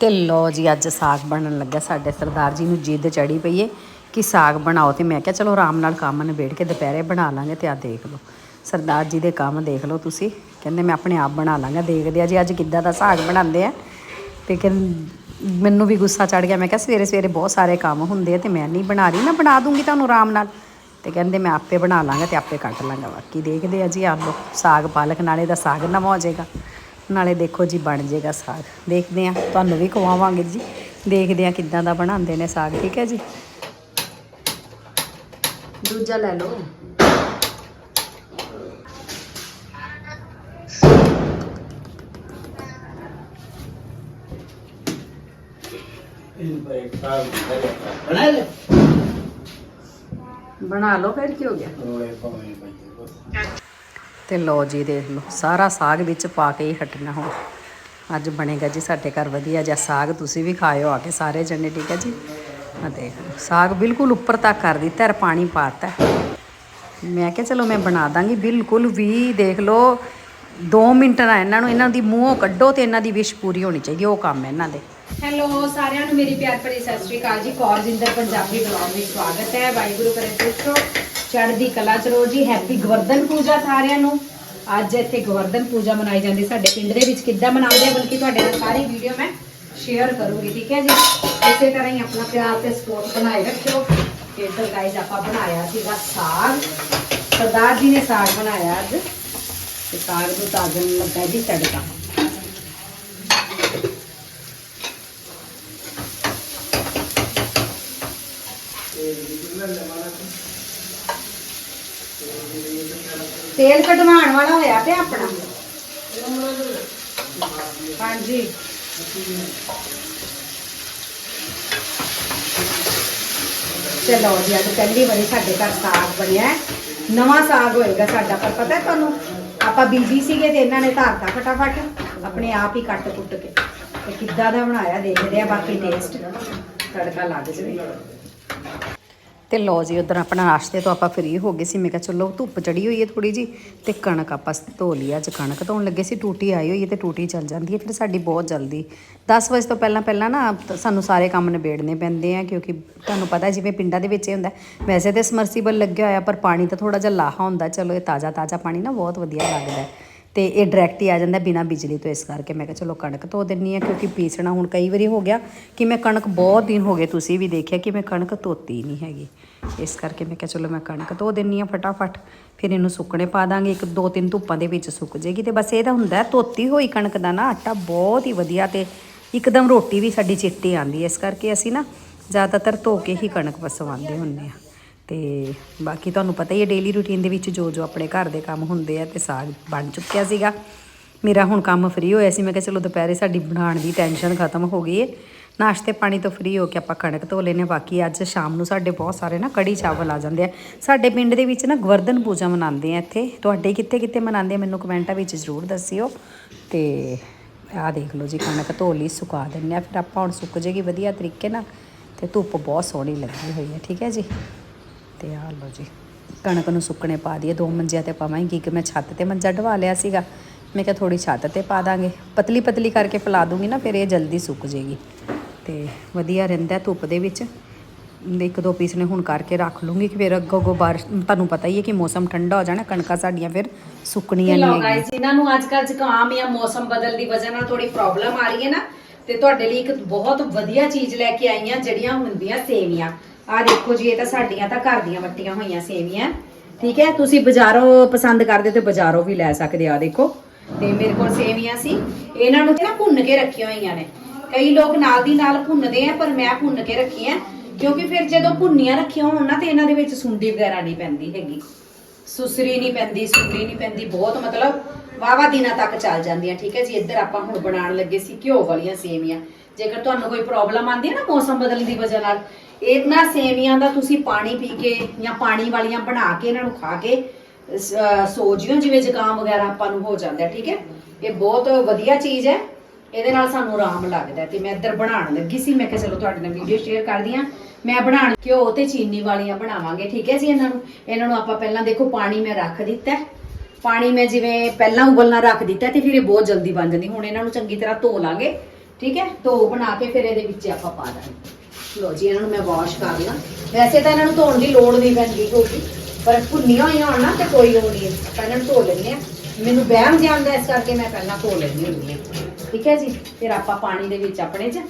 ਤੇ ਲੋ ਜੀ, ਅੱਜ ਸਾਗ ਬਣਨ ਲੱਗਾ ਸਾਡੇ ਸਰਦਾਰ ਜੀ ਨੂੰ ਜਿੱਦ ਚੜੀ ਪਈ ਏ ਕਿ ਸਾਗ ਬਣਾਓ ਤੇ ਮੈਂ ਕਿਹਾ ਚਲੋ ਆਰਾਮ ਨਾਲ ਕੰਮ ਨਿਬੇੜ ਕੇ ਦੁਪਹਿਰੇ ਬਣਾ ਲਾਂਗੇ ਤੇ ਆ ਦੇਖ ਲਓ। ਸਰਦਾਰ ਜੀ ਦੇ ਕੰਮ ਦੇਖ ਲਓ ਤੁਸੀਂ, ਕਹਿੰਦੇ ਮੈਂ ਆਪਣੇ ਆਪ ਬਣਾ ਲਾਂਗਾ, ਦੇਖਦੇ ਆ ਜੀ ਅੱਜ ਕਿੱਦਾਂ ਦਾ ਸਾਗ ਬਣਾਉਂਦੇ ਆ। ਤੇ ਕਹਿੰ ਮੈਨੂੰ ਵੀ ਗੁੱਸਾ ਚੜ ਗਿਆ, ਮੈਂ ਕਿਹਾ ਸਵੇਰੇ ਸਵੇਰੇ ਬਹੁਤ ਸਾਰੇ ਕੰਮ ਹੁੰਦੇ ਆ ਤੇ ਮੈਂ ਨਹੀਂ ਬਣਾ ਰਹੀ ਨਾ ਬਣਾ ਦੂੰਗੀ ਤੁਹਾਨੂੰ ਆਰਾਮ ਨਾਲ। ਤੇ ਕਹਿੰਦੇ ਮੈਂ ਆਪੇ ਬਣਾ ਲਾਂਗਾ ਤੇ ਆਪੇ ਕੱਟ ਲਾਂਗਾ, ਬਾਕੀ ਦੇਖਦੇ ਆ ਜੀ ਆਪ ਲਓ, ਸਾਗ ਪਾਲਕ ਨਾਲੇ ਦਾ ਸਾਗ ਨਵਾਂ ਹੋ ਜਾਏਗਾ। ਨਾਲੇ ਦੇਖੋ ਜੀ ਬਣ ਜਾਏਗਾ ਸਾਗ। ਦੇਖਦੇ ਆ ਤੁਹਾਨੂੰ ਵੀ ਖਵਾਵਾਂਗੇ ਜੀ। ਦੇਖਦੇ ਆ ਕਿੱਦਾਂ ਦਾ ਬਣਾਉਂਦੇ ਨੇ ਸਾਗ, ਠੀਕ ਹੈ ਜੀ? ਦੂਜਾ ਲੈ ਲਓ। ਬਣਾ ਲਓ ਫਿਰ, ਕੀ ਹੋ ਗਿਆ? ਤੇ ਲੋ ਜੀ ਦੇਖ ਲਓ, ਸਾਰਾ ਸਾਗ ਵਿੱਚ ਪਾ ਕੇ ਹੀ ਹਟਣਾ ਹੁਣ। ਅੱਜ ਬਣੇਗਾ ਜੀ ਸਾਡੇ ਘਰ ਵਧੀਆ ਜਿਹਾ ਸਾਗ, ਤੁਸੀਂ ਵੀ ਖਾਇਓ ਆ ਕੇ ਸਾਰੇ ਜਣੇ, ਠੀਕ ਹੈ ਜੀ? ਆ ਦੇਖ ਲਓ, ਸਾਗ ਬਿਲਕੁਲ ਉੱਪਰ ਤੱਕ ਕਰ ਦਿੱਤਾ ਔਰ ਪਾਣੀ ਪਾਤਾ ਮੈਂ ਕਿਹਾ ਚਲੋ ਮੈਂ ਬਣਾ ਦਾਂਗੀ, ਬਿਲਕੁਲ ਵੀ ਦੇਖ ਲਓ 2 ਮਿੰਟ ਨਾ ਇਹਨਾਂ ਨੂੰ ਇਹਨਾਂ ਦੀ ਮੂੰਹੋਂ ਕੱਢੋ ਤੇ ਇਹਨਾਂ ਦੀ ਵਿਸ਼ ਪੂਰੀ ਹੋਣੀ ਚਾਹੀਦੀ, ਉਹ ਕੰਮ ਹੈ ਇਹਨਾਂ ਦੇ। ਹੈਲੋ, ਸਾਰਿਆਂ ਨੂੰ ਮੇਰੀ ਪਿਆਰ ਭਰੀ ਸਤਿ ਸ਼੍ਰੀ ਅਕਾਲ ਜੀ। ਕੌਰਜਿੰਦਰ ਪੰਜਾਬੀ ਬਲੌਗ ਵਿੱਚ ਸਵਾਗਤ ਹੈ। ਵਾਹਿਗੁਰੂ ਕਰੇ ਪੁੱਛੋ ਚੜ੍ਹਦੀ ਕਲਾ ਚ ਰਹੋ ਜੀ ਹੈਪੀ ਗਵਰਧਨ ਪੂਜਾ ਸਾਰਿਆਂ ਨੂੰ। ਅੱਜ ਇੱਥੇ ਗਵਰਧਨ ਪੂਜਾ ਮਨਾਈ ਜਾਂਦੀ, ਸਾਡੇ ਪਿੰਡ ਦੇ ਵਿੱਚ ਕਿੱਦਾਂ ਮਨਾਉਂਦੇ ਆ, ਬਲਕਿ ਤੁਹਾਡੇ ਨਾਲ ਸਾਰੀ ਵੀਡੀਓ ਮੈਂ ਸ਼ੇਅਰ ਕਰੂੰਗੀ, ਠੀਕ ਹੈ ਜੀ? ਇਸੇ ਤਰ੍ਹਾਂ ਹੀ ਆਪਣਾ ਪਿਆਰ ਤੇ ਸਪੋਰਟ ਬਣਾਏ ਰੱਖਿਓ। ਇੱਧਰ ਗਾਈਜ਼ ਆਪਾਂ ਬਣਾਇਆ ਸੀਗਾ ਸਾਗ। ਸਰਦਾਰ ਜੀ ਨੇ ਸਾਗ ਬਣਾਇਆ ਅੱਜ। ਤੇ ਸਾਗ ਨੂੰ ਤਾਜ਼ਨ ਲੱਗਾ ਜੀ ਤੜਕਾ। ਤੇਲ ਕਢਵਾਉਣ ਵਾਲਾ ਹੋਇਆ ਪਿਆ ਆਪਣਾ। ਹਾਂਜੀ। ਚਲੋ ਜੀ, ਅੱਜ ਪਹਿਲੀ ਵਾਰੀ ਸਾਡੇ ਘਰ ਸਾਗ ਬਣਿਆ। ਨਵਾਂ ਸਾਗ ਹੋਏਗਾ ਸਾਡਾ, ਪਰ ਪਤਾ ਤੁਹਾਨੂੰ? ਆਪਾਂ ਬੀਜੀ ਸੀਗੇ ਤੇ ਇਹਨਾਂ ਨੇ ਧਾਰਤਾ ਫਟਾਫਟ। ਆਪਣੇ ਆਪ ਹੀ ਕੱਟ ਕੁੱਟ ਕੇ। ਤੇ ਕਿੱਦਾਂ ਦਾ ਬਣਾਇਆ, ਦੇਖਦੇ ਆ, ਬਾਕੀ ਟੇਸਟ ਤੜਕਾ ਲੱਗ ਜਵੇ। ਤੇ ਲਓ ਜੀ, ਉਧਰ ਆਪਣਾ ਨਾਸ਼ਤੇ ਤੋਂ ਆਪਾਂ ਫ੍ਰੀ ਹੋ ਗਏ ਸੀ। ਮੈਂ ਕਿਹਾ ਚਲੋ, ਧੁੱਪ ਚੜੀ ਹੋਈ ਹੈ ਥੋੜੀ ਜੀ ਤੇ ਕਣਕ ਆਪਾਂ ਧੋ ਲਈ। ਅੱਜ ਕਣਕ ਧੋਣ ਲੱਗੇ ਸੀ, ਟੂਟੀ ਆਈ ਹੋਈ ਹੈ ਤੇ ਟੂਟੀ ਚੱਲ ਜਾਂਦੀ ਹੈ, ਫਿਰ ਸਾਡੀ ਬਹੁਤ ਜਲਦੀ। 10 ਵਜੇ ਤੋਂ ਪਹਿਲਾਂ ਪਹਿਲਾਂ ਨਾ ਸਾਨੂੰ ਸਾਰੇ ਕੰਮ ਨਿਬੇੜਨੇ ਪੈਂਦੇ ਆ, ਕਿਉਂਕਿ ਤੁਹਾਨੂੰ ਪਤਾ ਜਿਵੇਂ ਪਿੰਡਾਂ ਦੇ ਵਿੱਚ ਇਹ ਹੁੰਦਾ, ਵੈਸੇ ਤੇ ਸਮਰਸੀਬਲ ਲੱਗਿਆ ਹੋਇਆ, ਪਰ ਪਾਣੀ ਤਾਂ ਥੋੜਾ ਜਿਹਾ ਲਾਹਾ ਹੁੰਦਾ। ਚਲੋ, ਇਹ ਤਾਜ਼ਾ ਤਾਜ਼ਾ ਪਾਣੀ ਨਾ ਬਹੁਤ ਵਧੀਆ ਲੱਗਦਾ ਤੇ ਇਹ ਡਾਇਰੈਕਟ ਹੀ ਆ ਜਾਂਦਾ ਬਿਨਾ ਬਿਜਲੀ ਤੋਂ ਇਸ ਕਰਕੇ। ਮੈਂ ਕਿਹਾ ਚਲੋ ਕਣਕ ਧੋ ਦਿੰਨੀ ਆ ਕਿਉਂਕਿ ਪੀਸਣਾ ਹੁਣ ਕਈ ਵਾਰੀ ਹੋ ਗਿਆ ਕਿ ਮੈਂ ਕਣਕ ਬਹੁਤ ਦਿਨ ਹੋ ਗਏ ਤੁਸੀਂ ਵੀ ਦੇਖਿਆ ਕਿ ਮੈਂ ਕਣਕ ਧੋਤੀ ਨਹੀਂ ਹੈਗੀ। ਇਸ ਕਰਕੇ ਮੈਂ ਕਿਹਾ ਚਲੋ ਮੈਂ ਕਣਕ ਧੋ ਦਿੰਨੀ ਆ ਫਟਾਫਟ, ਫਿਰ ਇਹਨੂੰ ਸੁੱਕਣੇ ਪਾ ਦਾਂਗੇ, ਇੱਕ ਦੋ ਤਿੰਨ ਧੁੱਪਾਂ ਦੇ ਵਿੱਚ ਸੁੱਕ ਜੇਗੀ ਤੇ ਬਸ ਇਹਦਾ ਹੁੰਦਾ, ਧੋਤੀ ਹੋਈ ਕਣਕ ਦਾ ਨਾ ਆਟਾ ਬਹੁਤ ਹੀ ਵਧੀਆ ਤੇ ਇੱਕਦਮ ਰੋਟੀ ਵੀ ਸਾਡੀ ਚਿੱਟੀ ਆਂਦੀ ਹੈ। ਇਸ ਕਰਕੇ ਅਸੀਂ ਨਾ ਜ਼ਿਆਦਾਤਰ ਧੋ ਕੇ ਹੀ ਕਣਕ ਪਸਵਾਉਂਦੇ ਹੁੰਨੇ ਆ ਤੇ ਬਾਕੀ ਤੁਹਾਨੂੰ ਪਤਾ ਹੀ ਹੈ ਡੇਲੀ ਰੂਟੀਨ ਦੇ ਵਿੱਚ ਜੋ ਜੋ ਆਪਣੇ ਘਰ ਦੇ ਕੰਮ ਹੁੰਦੇ ਆ ਤੇ ਸਾਗ ਬਣ ਚੁੱਕਿਆ ਸੀਗਾ। ਮੇਰਾ ਹੁਣ ਕੰਮ ਫ੍ਰੀ ਹੋਇਆ ਸੀ, ਮੈਂ ਕਿਹਾ ਚਲੋ ਦੁਪਹਿਰੇ ਸਾਡੀ ਬਣਾਉਣ ਦੀ ਟੈਨਸ਼ਨ ਖਤਮ ਹੋ ਗਈ ਹੈ। ਨਾਸ਼ਤੇ ਪਾਣੀ ਤੋਂ ਫ੍ਰੀ ਹੋ ਕੇ ਆਪਾਂ ਕਣਕ ਧੋ ਲੈਨੇ ਬਾਕੀ ਅੱਜ ਸ਼ਾਮ ਨੂੰ ਸਾਡੇ ਬਹੁਤ ਸਾਰੇ ਨਾ ਕੜੀ ਚਾਵਲ ਆ ਜਾਂਦੇ ਆ। ਸਾਡੇ ਪਿੰਡ ਦੇ ਵਿੱਚ ਨਾ ਗਵਰਧਨ ਪੂਜਾ ਮਨਾਉਂਦੇ ਆ ਇੱਥੇ। ਤੁਹਾਡੇ ਕਿੱਥੇ ਕਿੱਥੇ ਮਨਾਉਂਦੇ ਆ, ਮੈਨੂੰ ਕਮੈਂਟਾਂ ਵਿੱਚ ਜ਼ਰੂਰ ਦੱਸਿਓ। ਤੇ ਆਹ ਦੇਖ ਲਓ ਜੀ, ਕਣਕ ਧੋ ਲਈ, ਸੁਕਾ ਦਿੰਨੇ ਆ। ਫਿਰ ਆਪਾਂ ਹੁਣ ਸੁੱਕ ਜੇਗੀ ਵਧੀਆ ਤਰੀਕੇ ਨਾਲ ਤੇ ਧੁੱਪ ਬਹੁਤ ਸੋਹਣੀ ਲੱਗੀ ਹੋਈ ਹੈ, ਠੀਕ ਹੈ ਜੀ? ਤੇ ਆ ਲਓ ਜੀ ਕਣਕ ਨੂੰ ਸੁੱਕਣੇ ਪਾ ਦਈਏ ਦੋ ਮੰਜਿਆਂ ਤੇ ਪਾਵਾਂਗੀ ਕਿ ਮੈਂ ਛੱਤ ਤੇ ਮੰਜਾ ਢਵਾ ਲਿਆ ਸੀਗਾ। ਮੈਂ ਕਿਹਾ ਥੋੜੀ ਛੱਤ ਤੇ ਪਾ ਦਾਂਗੇ। ਪਤਲੀ ਪਤਲੀ ਕਰਕੇ ਫੈਲਾ ਦੂੰਗੀ ਨਾ ਫਿਰ ਇਹ ਜਲਦੀ ਸੁੱਕ ਜੇਗੀ। ਤੇ ਵਧੀਆ ਰਹਿੰਦਾ ਧੁੱਪ ਦੇ ਵਿੱਚ। ਇੱਕ ਦੋ ਪੀਸ ਨੇ ਹੁਣ ਕਰਕੇ ਰੱਖ ਲੂੰਗੀ ਕਿ ਫਿਰ ਅੱਗੋਂ ਅੱਗੋਂ ਬਾਰਿਸ਼ ਤੁਹਾਨੂੰ ਪਤਾ ਹੀ ਹੈ ਕਿ ਮੌਸਮ ਠੰਡਾ ਹੋ ਜਾਣਾ ਕਣਕਾਂ ਸਾਡੀਆਂ ਫਿਰ ਸੁੱਕਣੀਆਂ ਲੋ ਨਹੀਂ ਹੈਗੀਆਂ। ਗਾਇਸ ਇਹਨਾਂ ਨੂੰ ਅੱਜ ਕੱਲ੍ਹ ਜ਼ੁਕਾਮ ਜਾਂ ਮੌਸਮ ਬਦਲ ਦੀ ਵਜ੍ਹਾ ਨਾਲ ਥੋੜੀ ਪ੍ਰੋਬਲਮ ਆ ਰਹੀ ਹੈ ਨਾ ਤੇ ਤੁਹਾਡੇ ਲਈ ਇੱਕ ਬਹੁਤ ਵਧੀਆ ਚੀਜ਼ ਲੈ ਕੇ ਆਈ ਹਾਂ ਜਿਹੜੀਆਂ ਹੁੰਦੀਆਂ ਸੇਵੀਆਂ। ਆ ਦੇਖੋ ਜੀ, ਇਹ ਤਾਂ ਸਾਡੀਆਂ ਤਾਂ ਘਰ ਦੀਆਂ ਵੱਟੀਆਂ ਹੋਈਆਂ ਸੇਵੀਆਂ। ਠੀਕ ਹੈ, ਤੁਸੀਂ ਬਾਜ਼ਾਰੋਂ ਪਸੰਦ ਕਰਦੇ ਤੇ ਬਾਜ਼ਾਰੋਂ ਵੀ ਲੈ ਸਕਦੇ ਆ ਦੇਖੋ। ਤੇ ਮੇਰੇ ਕੋਲ ਸੇਵੀਆਂ ਸੀ। ਇਹਨਾਂ ਨੂੰ ਨਾ ਭੁੰਨ ਕੇ ਰੱਖੀਆਂ ਹੋਈਆਂ ਨੇ। ਕਈ ਲੋਕ ਨਾਲ ਦੀ ਨਾਲ ਭੁੰਨਦੇ ਆ, ਪਰ ਮੈਂ ਭੁੰਨ ਕੇ ਰੱਖੀਆਂ ਕਿਉਂਕਿ ਫਿਰ ਜਦੋਂ ਭੁੰਨੀਆਂ ਰੱਖੀਆਂ ਹੋਣ ਨਾ, ਤੇ ਇਹਨਾਂ ਦੇ ਵਿੱਚ ਸੁੰਡੀ ਵਗੈਰਾ ਨਹੀਂ ਪੈਂਦੀ ਹੈਗੀ। ਸੁਸਰੀ ਨਹੀਂ ਪੈਂਦੀ, ਸੁੰਡੀ ਨਹੀਂ ਪੈਂਦੀ, ਬਹੁਤ ਮਤਲਬ ਵਾਵਾ ਦਿਨਾਂ ਤੱਕ ਚੱਲ ਜਾਂਦੀਆਂ। ਠੀਕ ਹੈ ਜੀ, ਇੱਧਰ ਆਪਾਂ ਹੁਣ ਬਣਾਉਣ ਲੱਗੇ ਸੀ ਘਿਓ ਵਾਲੀਆਂ ਸੇਵੀਆਂ। ਜੇਕਰ ਤੁਹਾਨੂੰ ਕੋਈ ਪ੍ਰੋਬਲਮ ਆਉਂਦੀ ਹੈ ਨਾ ਮੌਸਮ ਬਦਲਣ ਦੀ ਵਜ੍ਹਾ ਨਾਲ ਇਹਨਾਂ ਸੇਵੀਆਂ ਦਾ ਤੁਸੀਂ ਪਾਣੀ ਪੀ ਕੇ ਜਾਂ ਪਾਣੀ ਵਾਲੀਆਂ ਬਣਾ ਕੇ ਇਹਨਾਂ ਨੂੰ ਖਾ ਕੇ ਸ- ਸੋ ਜਿਓ ਜਿਵੇਂ ਜ਼ੁਕਾਮ ਵਗੈਰਾ ਆਪਾਂ ਨੂੰ ਹੋ ਜਾਂਦਾ ਹੈ, ਠੀਕ ਹੈ? ਇਹ ਬਹੁਤ ਵਧੀਆ ਚੀਜ਼ ਹੈ। ਇਹਦੇ ਨਾਲ ਸਾਨੂੰ ਆਰਾਮ ਲੱਗਦਾ ਹੈ ਤੇ ਮੈਂ ਇੱਧਰ ਬਣਾਉਣ ਲੱਗੀ ਸੀ। ਮੈਂ ਕਿਹਾ ਚਲੋ ਤੁਹਾਡੇ ਨਾਲ ਵੀਡੀਓ ਸ਼ੇਅਰ ਕਰਦੀ ਹਾਂ। ਮੈਂ ਬਣਾਉਣ ਘਿਓ ਤੇ ਚੀਨੀ ਵਾਲੀਆਂ ਬਣਾਵਾਂਗੇ ਠੀਕ ਹੈ ਜੀ ਇਹਨਾਂ ਨੂੰ? ਇਹਨਾਂ ਨੂੰ ਆਪਾਂ ਪਹਿਲਾਂ ਦੇਖੋ ਪਾਣੀ ਮੈਂ ਰੱਖ ਦਿੱਤਾ ਹੈ। ਪਾਣੀ ਮੈਂ ਜਿਵੇਂ ਪਹਿਲਾਂ ਉਬਲਣਾ ਰੱਖ ਦਿੱਤਾ ਤੇ ਫਿਰ ਇਹ ਬਹੁਤ ਜਲਦੀ ਬਣ ਜਾਂਦੀ। ਹੁਣ ਇਹਨਾਂ ਨੂੰ ਚੰਗੀ ਤਰ੍ਹਾਂ ਧੋ ਲਾਂਗੇ ਠੀਕ ਹੈ? ਧੋ ਬਣਾ ਕੇ ਫਿਰ ਇਹਦੇ ਵਿੱਚ ਆਪਾਂ ਪਾ ਦਾਂਗੇ। ਲੋ ਜੀ, ਇਹਨਾਂ ਨੂੰ ਮੈਂ ਵਾਸ਼ ਕਰ ਲਾਂ। ਵੈਸੇ ਤਾਂ ਇਹਨਾਂ ਨੂੰ ਧੋਣ ਦੀ ਲੋੜ ਨਹੀਂ ਪੈਂਦੀ ਹੋਊਗੀ ਪਰ ਭੁੰਨੀਆਂ ਹੋਈਆਂ ਹੋਣ ਨਾ ਤੇ ਕੋਈ ਲੋੜ ਨਹੀਂ ਆਪਾਂ ਇਹਨਾਂ ਨੂੰ ਧੋ ਲੈਂਦੇ ਆ ਮੈਨੂੰ ਵਹਿਮ ਜਿਹਾ ਆਉਂਦਾ ਇਸ ਕਰਕੇ ਮੈਂ ਪਹਿਲਾਂ ਧੋ ਲੈਂਦੀ ਹੁੰਦੀ ਹਾਂ। ਠੀਕ ਹੈ ਜੀ? ਫਿਰ ਆਪਾਂ ਪਾਣੀ ਦੇ ਵਿੱਚ ਆਪਣੇ 'ਚ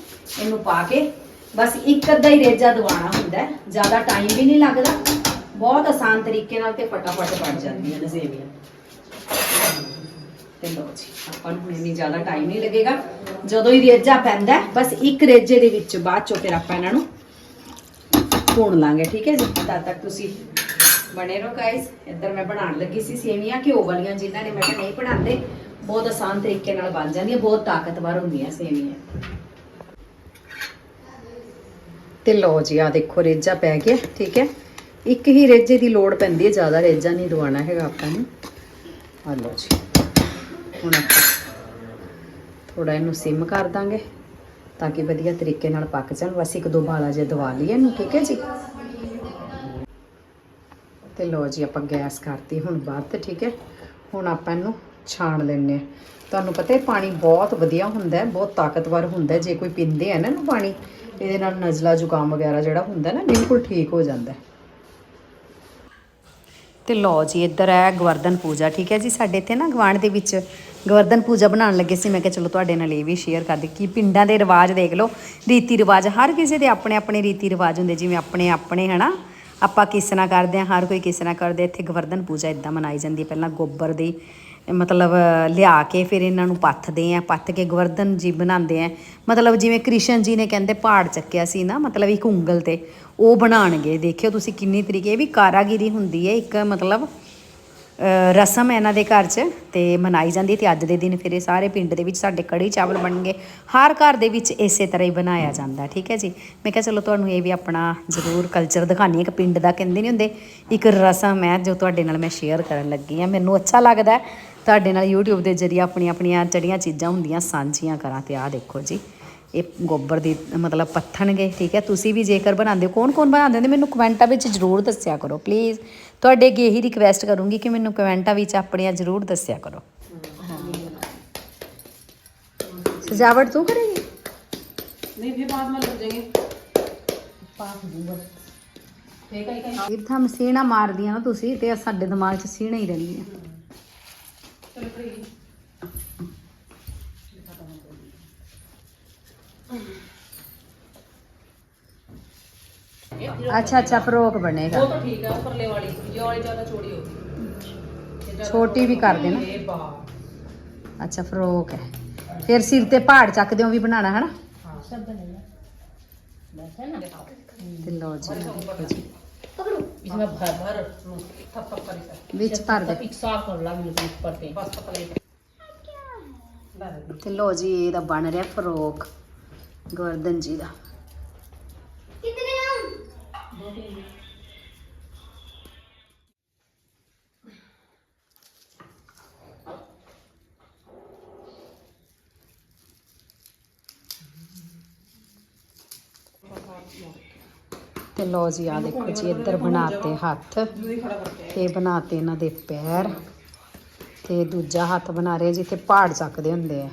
ਇਹਨੂੰ ਪਾ ਕੇ ਬਸ ਇੱਕ ਅੱਧਾ ਹੀ ਰੇਜਾ ਦਵਾਣਾ ਹੁੰਦਾ ਹੈ। ਜ਼ਿਆਦਾ ਟਾਈਮ ਵੀ ਨਹੀਂ ਲੱਗਦਾ। ਬਹੁਤ ਆਸਾਨ ਤਰੀਕੇ ਨਾਲ ਤੇ ਫਟਾਫਟ ਬਣ ਜਾਂਦੀਆਂ ਨੇ ਸੇਵੀਆਂ। ਤੇ ਲਓ ਜੀ, ਆਪਾਂ ਨੂੰ ਹੁਣ ਇੰਨੀ ਜ਼ਿਆਦਾ ਟਾਈਮ ਨਹੀਂ ਲੱਗੇਗਾ। ਜਦੋਂ ਹੀ ਰੇਜਾ ਪੈਂਦਾ ਬਸ ਇੱਕ ਰੇਜੇ ਦੇ ਵਿੱਚ ਬਾਅਦ ਚੋਂ ਫਿਰ ਆਪਾਂ ਇਹਨਾਂ ਨੂੰ ਭੁੰਨ ਲਾਂਗੇ, ਠੀਕ ਹੈ ਜੀ? ਤਦ ਤੱਕ ਤੁਸੀਂ ਬਣੇ ਰਹੋ ਗਾਇਸ ਇੱਧਰ ਮੈਂ ਬਣਾਉਣ ਲੱਗੀ ਸੀ ਸੇਵੀਆਂ, ਘਿਓ ਵਾਲੀਆਂ ਜਿਨ੍ਹਾਂ ਨੇ ਮੈਂ ਕਿਹਾ ਨਹੀਂ ਬਣਾਉਂਦੇ। ਬਹੁਤ ਆਸਾਨ ਤਰੀਕੇ ਨਾਲ ਬਣ ਜਾਂਦੀਆਂ, ਬਹੁਤ ਤਾਕਤਵਰ ਹੁੰਦੀਆਂ ਸੇਵੀਆਂ। ਤੇ ਲਓ ਜੀ ਆ ਦੇਖੋ ਰੇਜਾ ਪੈ ਗਿਆ, ਠੀਕ ਹੈ? ਇੱਕ ਹੀ ਰੇਜੇ ਦੀ ਲੋੜ ਪੈਂਦੀ ਹੈ, ਜ਼ਿਆਦਾ ਰੇਜਾ ਨਹੀਂ ਦਵਾਉਣਾ ਹੈਗਾ ਆਪਾਂ ਨੂੰ। ਆ ਲਓ ਜੀ। ਹੁਣ ਥੋੜਾ ਇਹਨੂੰ ਸਿਮ ਕਰ ਦਾਂਗੇ ਤਾਂ ਕਿ ਵਧੀਆ ਤਰੀਕੇ ਨਾਲ ਪੱਕ ਜਾਣ। ਬਸ ਇੱਕ ਦੋ ਬਾਲਾ ਜੇ ਦਵਾ ਲਈਏ ਇਹਨੂੰ, ਠੀਕ ਹੈ ਜੀ? ਤੇ ਲਓ ਜੀ, ਆਪਾਂ ਗੈਸ ਕਰਤੀ ਹੁਣ ਬਾਅਦ ਤੇ ਠੀਕ ਹੈ? ਹੁਣ ਆਪਾਂ ਇਹਨੂੰ ਛਾਣ ਲੈਣੇ ਆ ਤੁਹਾਨੂੰ ਪਤਾ ਹੈ ਪਾਣੀ ਬਹੁਤ ਵਧੀਆ ਹੁੰਦਾ ਹੈ, ਬਹੁਤ ਤਾਕਤਵਰ ਹੁੰਦਾ ਹੈ। ਜੇ ਕੋਈ ਪੀਂਦੇ ਆ ਨਾ ਇਹਨੂੰ ਪਾਣੀ, ਇਹਦੇ ਨਾਲ ਨਜ਼ਲਾ ਜ਼ੁਕਾਮ ਵਗੈਰਾ ਜਿਹੜਾ ਹੁੰਦਾ ਨਾ, ਬਿਲਕੁਲ ਠੀਕ ਹੋ ਜਾਂਦਾ ਹੈ। ਤੇ ਲਓ ਜੀ, ਇੱਧਰ ਹੈ ਗਵਰਧਨ ਪੂਜਾ, ਠੀਕ ਹੈ ਜੀ? ਸਾਡੇ ਇੱਥੇ ਨਾ ਗਵਾਂਢ ਦੇ ਵਿੱਚ ਗਵਰਧਨ ਪੂਜਾ ਬਣਾਉਣ ਲੱਗੇ ਸੀ। ਮੈਂ ਕਿਹਾ ਚਲੋ ਤੁਹਾਡੇ ਨਾਲ ਇਹ ਵੀ ਸ਼ੇਅਰ ਕਰ ਦੇ ਕਿ ਪਿੰਡਾਂ ਦੇ ਰਿਵਾਜ ਦੇਖ ਲਓ ਰੀਤੀ ਰਿਵਾਜ ਹਰ ਕਿਸੇ ਦੇ ਆਪਣੇ ਆਪਣੇ ਰੀਤੀ ਰਿਵਾਜ ਹੁੰਦੇ, ਜਿਵੇਂ ਆਪਣੇ ਆਪਣੇ ਹਨਾ? ਆਪਾਂ ਕਿਸ ਤਰ੍ਹਾਂ ਕਰਦੇ ਹਾਂ, ਹਰ ਕੋਈ ਕਿਸ ਤਰ੍ਹਾਂ ਕਰਦੇ ਇੱਥੇ ਗਵਰਧਨ ਪੂਜਾ ਇਦਾਂ ਮਨਾਈ ਜਾਂਦੀ ਹੈ। ਪਹਿਲਾਂ ਗੋਬਰ ਦੀ ਮਤਲਬ, ਲਿਆ ਕੇ ਫਿਰ ਇਹਨਾਂ ਨੂੰ ਪੱਥਦੇ ਆ, ਪੱਥ ਕੇ ਗਵਰਧਨ ਜੀ ਬਣਾਉਂਦੇ ਆ। ਮਤਲਬ ਜਿਵੇਂ ਕ੍ਰਿਸ਼ਨ ਜੀ ਨੇ ਕਹਿੰਦੇ ਪਹਾੜ ਚੱਕਿਆ ਸੀ ਨਾ, ਮਤਲਬ ਇੱਕ ਉਂਗਲ ਤੇ, ਉਹ ਬਣਾਣਗੇ ਦੇਖਿਓ ਤੁਸੀਂ ਕਿੰਨੀ ਤਰੀਕੇ, ਇਹ ਵੀ ਕਾਰਾਗਿਰੀ ਹੁੰਦੀ ਹੈ, ਇੱਕ ਮਤਲਬ ਰਸਮ ਹੈ ਇਹਨਾਂ ਦੇ ਘਰ 'ਚ ਤੇ ਮਨਾਈ ਜਾਂਦੀ ਹੈ ਤੇ ਅੱਜ ਦੇ ਦਿਨ ਫਿਰ ਇਹ ਸਾਰੇ ਪਿੰਡ ਦੇ ਵਿੱਚ ਸਾਡੇ ਕੜੀ ਚਾਵਲ ਬਣਨਗੇ। ਹਰ ਘਰ ਦੇ ਵਿੱਚ ਇਸੇ ਤਰ੍ਹਾਂ ਹੀ ਬਣਾਇਆ ਜਾਂਦਾ, ਠੀਕ ਹੈ ਜੀ? ਮੈਂ ਕਿਹਾ ਚਲੋ ਤੁਹਾਨੂੰ ਇਹ ਵੀ ਆਪਣਾ ਜ਼ਰੂਰ ਕਲਚਰ ਦਿਖਾਣੀ ਹੈ। ਕਿ ਪਿੰਡ ਦਾ ਕਹਿੰਦੇ ਨਹੀਂ ਹੁੰਦੇ, ਇੱਕ ਰਸਮ ਹੈ ਜੋ ਤੁਹਾਡੇ ਨਾਲ ਮੈਂ ਸ਼ੇਅਰ ਕਰਨ ਲੱਗੀ ਹਾਂ। ਮੈਨੂੰ ਅੱਛਾ ਲੱਗਦਾ ਤੁਹਾਡੇ ਨਾਲ YouTube ਦੇ ਜ਼ਰੀਏ ਆਪਣੀਆਂ ਆਪਣੀਆਂ ਜਿਹੜੀਆਂ ਚੀਜ਼ਾਂ ਹੁੰਦੀਆਂ, ਸਾਂਝੀਆਂ ਕਰਾਂ ਤੇ ਆਹ ਦੇਖੋ ਜੀ। ਇਹ ਗੋਬਰ ਦੀ ਮਤਲਬ ਪੱਥਣਗੇ ਠੀਕ ਹੈ? ਤੁਸੀਂ ਵੀ ਜੇਕਰ ਬਣਾਉਂਦੇ ਹੋ ਕੌਣ ਕੌਣ ਬਣਾਉਂਦੇ ਹੁੰਦੇ? ਮੈਨੂੰ ਕਮੈਂਟਾਂ ਵਿੱਚ ਜ਼ਰੂਰ ਦੱਸਿਆ ਕਰੋ ਪਲੀਜ਼ ਤੁਹਾਡੇ ਅੱਗੇ ਇਹੀ ਰਿਕੁਐਸਟ ਕਰੂੰਗੀ ਕਿ ਮੈਨੂੰ ਕਮੈਂਟਾਂ ਵਿੱਚ ਆਪਣੀਆਂ ਜ਼ਰੂਰ ਦੱਸਿਆ ਕਰੋ। ਸਜਾਵਟ ਤੂੰ ਕਰੇਗੀ? ਨਹੀਂ ਫਿਰ ਬਾਅਦ ਮੈਂ ਲੱਗ ਜਾਏਗੀ। ਪਾਸ ਦੂੰਗਾ। ਇਹ ਤਾਂ ਮਸੀਣਾ ਮਾਰਦੀਆਂ ਨਾ ਤੁਸੀਂ ਤੇ ਸਾਡੇ ਦਿਮਾਗ 'ਚ ਸੀਣਾ ਹੀ ਰਹਿੰਦੀਆਂ। ਚਲੋ ਭਰੀ अच्छा अच्छा फ्रॉक बनेगा वो तो ठीक है परले वाली ये वाली ज्यादा छोटी होती है ये ज्यादा छोटी भी कर देना ये बाप ਅੱਛਾ ਫਰੋਕ ਹੈ ਫਿਰ ਸਿਰ ਤੇ ਪਹਾੜ ਚੱਕਦੇ ਹੋ ਵੀ ਬਣਾਣਾ ਹੈ ਨਾ ਤੇ ਲਓ ਜੀ ਆਹ ਦੇਖੋ ਜੀ इसमें भर भर थप थप करी ਵਿੱਚ ਭਰ ਦੇ एक साफ कर ला बिल्कुल ऊपर पे बस पकड़े ਤੇ ਲਓ ਜੀ ਇਹਦਾ ਬਣ ਰਿਹਾ ਫਰੋਕ ਗਰਦਨ ਜੀ ਦਾ। ਕਿਤਨੇ ਆਉਂ? ਤੇ ਲੋ ਜੀ ਆ ਦੇਖੋ ਜੀ ਇੱਧਰ ਬਣਾਤੇ ਹੱਥ। ਤੇ ਬਣਾਤੇ ਇਹਨਾਂ ਦੇ ਪੈਰ। ਤੇ ਦੂਜਾ ਹੱਥ ਬਣਾ ਰਹੇ ਜਿੱਥੇ ਪਹਾੜ ਚੱਕਦੇ ਹੁੰਦੇ ਆ।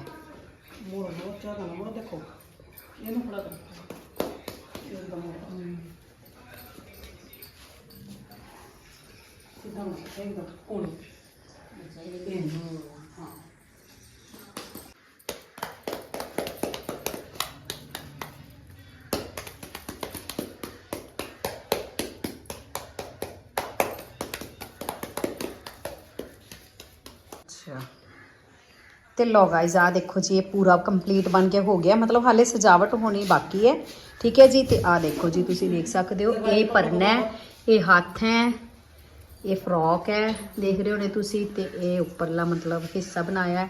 联通不了的嗯嗯嗯嗯嗯嗯嗯嗯嗯嗯嗯嗯嗯嗯嗯嗯嗯嗯 ਤੇ ਲੋ ਗਾਇਜ਼ ਆ ਦੇਖੋ ਜੀ, ਇਹ ਪੂਰਾ ਕੰਪਲੀਟ ਬਣ ਕੇ ਹੋ ਗਿਆ। ਮਤਲਬ ਹਾਲੇ ਸਜਾਵਟ ਹੋਣੀ ਬਾਕੀ ਹੈ। ਠੀਕ ਹੈ ਜੀ? ਤੇ ਆ ਦੇਖੋ ਜੀ, ਤੁਸੀਂ ਦੇਖ ਸਕਦੇ ਹੋ, ਇਹ ਪਰਨਾ ਇਹ ਹੱਥ ਹੈ, ਇਹ ਫਰੋਕ ਹੈ, ਦੇਖ ਰਹੇ ਹੋ ਨੇ ਤੁਸੀਂ, ਤੇ ਇਹ ਉੱਪਰਲਾ ਮਤਲਬ ਹਿੱਸਾ ਬਣਾਇਆ ਹੈ,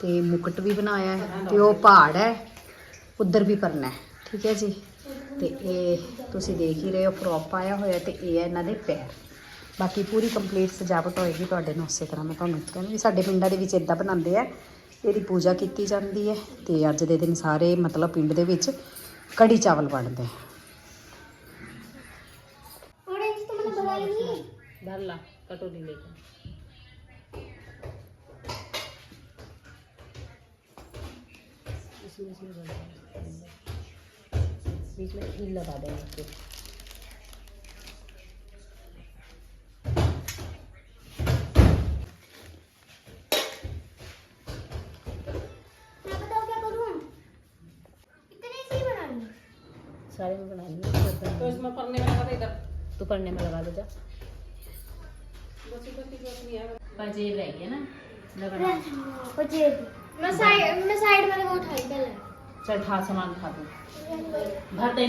ਤੇ ਮੁਕਟ ਵੀ ਬਣਾਇਆ ਹੈ, ਤੇ ਉਹ ਪਹਾੜ ਹੈ, ਉਧਰ ਵੀ ਪਰਨਾ ਹੈ। ਠੀਕ ਹੈ ਜੀ? ਤੇ ਇਹ ਤੁਸੀਂ ਦੇਖ ਹੀ ਰਹੇ ਹੋ ਫਰੋਕ ਪਾਇਆ ਹੋਇਆ ਤੇ ਇਹ ਹੈ ਇਹਨਾਂ ਦੇ ਪੈਰ। ਬਾਕੀ ਪੂਰੀ ਕੰਪਲੀਟ ਸਜਾਵਟ ਹੋਏਗੀ ਤੁਹਾਡੇ ਨੂੰ ਉਸੇ ਤਰ੍ਹਾਂ ਮੈਂ ਤੁਹਾਨੂੰ ਕਹਿੰਦੀ ਸਾਡੇ ਪਿੰਡਾਂ ਦੇ ਵਿੱਚ ਇਦਾਂ ਬਣਾਉਂਦੇ ਆ ਇਹਦੀ ਪੂਜਾ ਕੀਤੀ ਜਾਂਦੀ ਹੈ ਤੇ ਅੱਜ ਦੇ ਦਿਨ ਸਾਰੇ ਮਤਲਬ ਪਿੰਡ ਦੇ ਵਿੱਚ ਕੜੀ ਚਾਵਲ ਬਣਦੇ ਆ डाल ला कटोरी लेकर बीच में ईल लगा देना मैं पढ़ने में लगा इधर। तू पढ़ने में लगा दे जा। रह गया ना? मैं साइड मैं साइड उठाई पहले। चल सामान खा भर दे।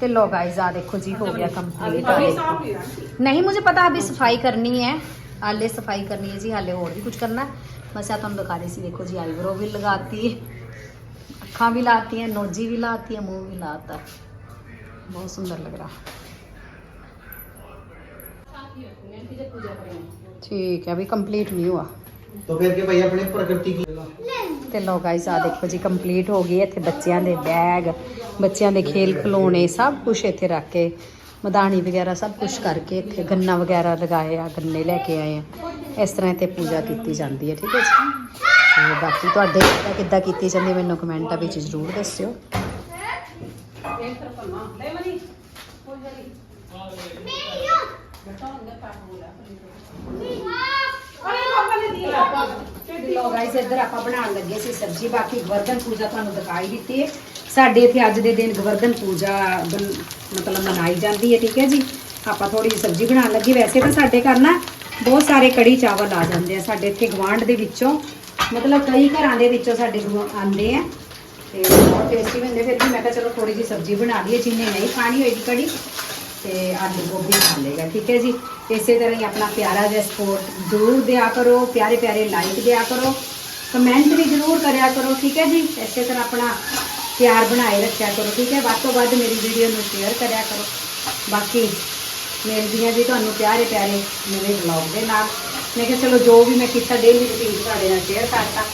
तो लो गाइस आ देखो जी हो अच्छा, गया कंप्लीट नहीं मुझे पता अभी सफ़ाई करनी है। हाले सफ़ाई करनी है जी हाले और भी कुछ करना है। बस या तुम तो दिखा रही सी देखो जी आईब्रो भी लगाती है अखा भी लाती है नोजी भी लाती है मुँह भी लाता है। बहुत सुंदर लग रहा ठीक है अभी कंप्लीट नहीं हुआ तो फिर के भाई अपने प्रकृति की ਤੇ ਲੋ ਗਾਇਸ ਆ ਦੇਖੋ ਜੀ ਕੰਪਲੀਟ ਹੋ ਗਈ ਹੈ। ਇੱਥੇ ਬੱਚਿਆਂ ਦੇ ਬੈਗ ਬੱਚਿਆਂ ਦੇ ਖੇਲ ਖਿਡੌਣੇ ਸਭ ਕੁਝ ਇੱਥੇ ਰੱਖ ਕੇ ਮਦਾਨੀ ਵਗੈਰਾ ਸਭ ਕੁਝ ਕਰਕੇ ਇੱਥੇ ਗੰਨਾ ਵਗੈਰਾ ਲਗਾਏ ਆ ਗੰਨੇ ਲੈ ਕੇ ਆਏ ਆ ਇਸ ਤਰ੍ਹਾਂ ਇੱਥੇ ਪੂਜਾ ਕੀਤੀ ਜਾਂਦੀ ਹੈ ਠੀਕ ਹੈ ਜੀ ਤੇ ਬਾਕੀ ਤੁਹਾਡੇ ਕਿੱਦਾਂ ਕਿੱਦਾਂ ਕੀਤੀ ਜਾਂਦੀ ਹੈ ਮੈਨੂੰ ਕਮੈਂਟਾਂ ਵਿੱਚ ਜ਼ਰੂਰ ਦੱਸਿਓ ਬਾਕੀ ਪੂਜਾ ਸਾਡੇ ਇੱਥੇ ਅੱਜ ਦੇ ਦਿਨ ਗਵਰਧਨ ਪੂਜਾ ਮਤਲਬ ਮਨਾਈ ਜਾਂਦੀ ਹੈ ਠੀਕ ਹੈ ਜੀ? ਆਪਾਂ ਥੋੜੀ ਜਿਹੀ ਸਬਜ਼ੀ ਬਣਾਉਣ ਲੱਗੇ। ਵੈਸੇ ਤਾਂ ਸਾਡੇ ਘਰ ਨਾ ਬਹੁਤ ਸਾਰੇ ਕੜੀ ਚਾਵਲ ਆ ਜਾਂਦੇ ਆ। ਸਾਡੇ ਇੱਥੇ ਗਵਾਂਢ ਦੇ ਵਿੱਚੋਂ ਮਤਲਬ ਕਈ ਘਰਾਂ ਦੇ ਵਿੱਚੋਂ ਸਾਡੇ ਆਂਦੇ ਆ। ਤੇ ਬਹੁਤ ਟੇਸਟੀ ਹੁੰਦੇ ਫਿਰ ਵੀ ਮੈਂ ਕਿਹਾ ਚਲੋ ਥੋੜੀ ਜਿਹੀ ਸਬਜ਼ੀ ਬਣਾ ਲਈਏ, ਜਿੰਨੇ ਨਹੀਂ ਖਾਣੀ ਹੋਏਗੀ ਕੜੀ ਤੇ ਆਲੂ ਗੋਭੀ ਖਾ ਲੇਗਾ ਠੀਕ ਹੈ ਜੀ? ਇਸੇ ਤਰ੍ਹਾਂ ਹੀ ਆਪਣਾ ਪਿਆਰਾ ਜਿਹਾ ਸਪੋਰਟ ਜ਼ਰੂਰ ਦਿਆ ਕਰੋ, ਪਿਆਰੇ ਪਿਆਰੇ ਲਾਈਕ ਦਿਆ ਕਰੋ। ਕਮੈਂਟ ਵੀ ਜ਼ਰੂਰ ਕਰਿਆ ਕਰੋ, ਠੀਕ ਹੈ ਜੀ? ਇਸੇ ਤਰ੍ਹਾਂ ਆਪਣਾ ਪਿਆਰ ਬਣਾਏ ਰੱਖਿਆ ਕਰੋ, ਠੀਕ ਹੈ? ਵੱਧ ਤੋਂ ਵੱਧ ਮੇਰੀ ਵੀਡੀਓ ਨੂੰ ਸ਼ੇਅਰ ਕਰਿਆ ਕਰੋ। ਬਾਕੀ ਮਿਲਦੀਆਂ ਜੀ ਤੁਹਾਨੂੰ ਪਿਆਰੇ ਪਿਆਰੇ ਨਵੇਂ ਵਲੌਗ ਦੇ ਨਾਲ। ਮੈਂ ਕਿਹਾ ਚਲੋ ਜੋ ਵੀ ਮੈਂ ਕੀਤਾ ਡੇਲੀ ਰੁਟੀਨ ਤੁਹਾਡੇ ਨਾਲ ਸ਼ੇਅਰ ਕਰਤਾ।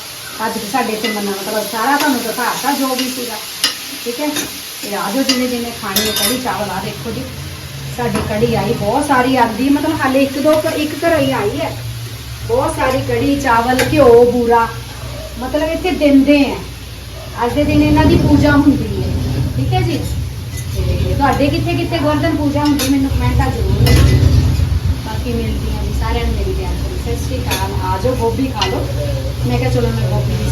ਅੱਜ ਸਾਡੇ ਇੱਥੇ ਮੰਨਾ ਮਤਲਬ ਸਾਰਾ ਤੁਹਾਨੂੰ ਦਿਖਾਤਾ ਜੋ ਵੀ ਸੀਗਾ, ਠੀਕ ਹੈ? ਤੇ ਆਜੋ ਜਿਵੇਂ ਜਿਵੇਂ ਖਾਣੀ ਹੈ, ਕੜੀ, ਚਾਵਲ ਆ ਦੇਖੋ ਜੀ। ਸਾਡੀ ਕੜੀ ਆਈ, ਬਹੁਤ ਸਾਰੀ ਆਂਦੀ, ਮਤਲਬ ਹਾਲੇ ਇੱਕ ਦੋ ਘ- ਇੱਕ ਘਰ ਹੀ ਆਈ ਹੈ। ਬਹੁਤ ਸਾਰੀ ਕੜੀ, ਚਾਵਲ, ਘਿਓ, ਬੂਰਾ, ਮਤਲਬ ਇੱਥੇ ਦਿੰਦੇ ਆ। ਅੱਜ ਦੇ ਦਿਨ ਇਹਨਾਂ ਦੀ ਪੂਜਾ ਹੁੰਦੀ ਹੈ, ਠੀਕ ਹੈ ਜੀ? ਤੁਹਾਡੇ ਕਿੱਥੇ ਕਿੱਥੇ ਗੋਰਧਨ ਪੂਜਾ ਹੁੰਦੀ, ਮੈਨੂੰ ਕਮੈਂਟਾਂ ਜ਼ਰੂਰ ਬਾਕੀ ਮਿਲਦੀ ਹਾਂ ਜੀ, ਸਾਰਿਆਂ ਨੂੰ ਮੇਰੀ ਪਿਆਰ ਸਤਿ ਸ਼੍ਰੀ ਅਕਾਲ, ਆ ਜਾਓ, ਗੋਭੀ ਖਾ ਲਓ। ਮੈਂ ਕਿਹਾ ਚਲੋ ਮੈਂ ਗੋਭੀ ਦੀ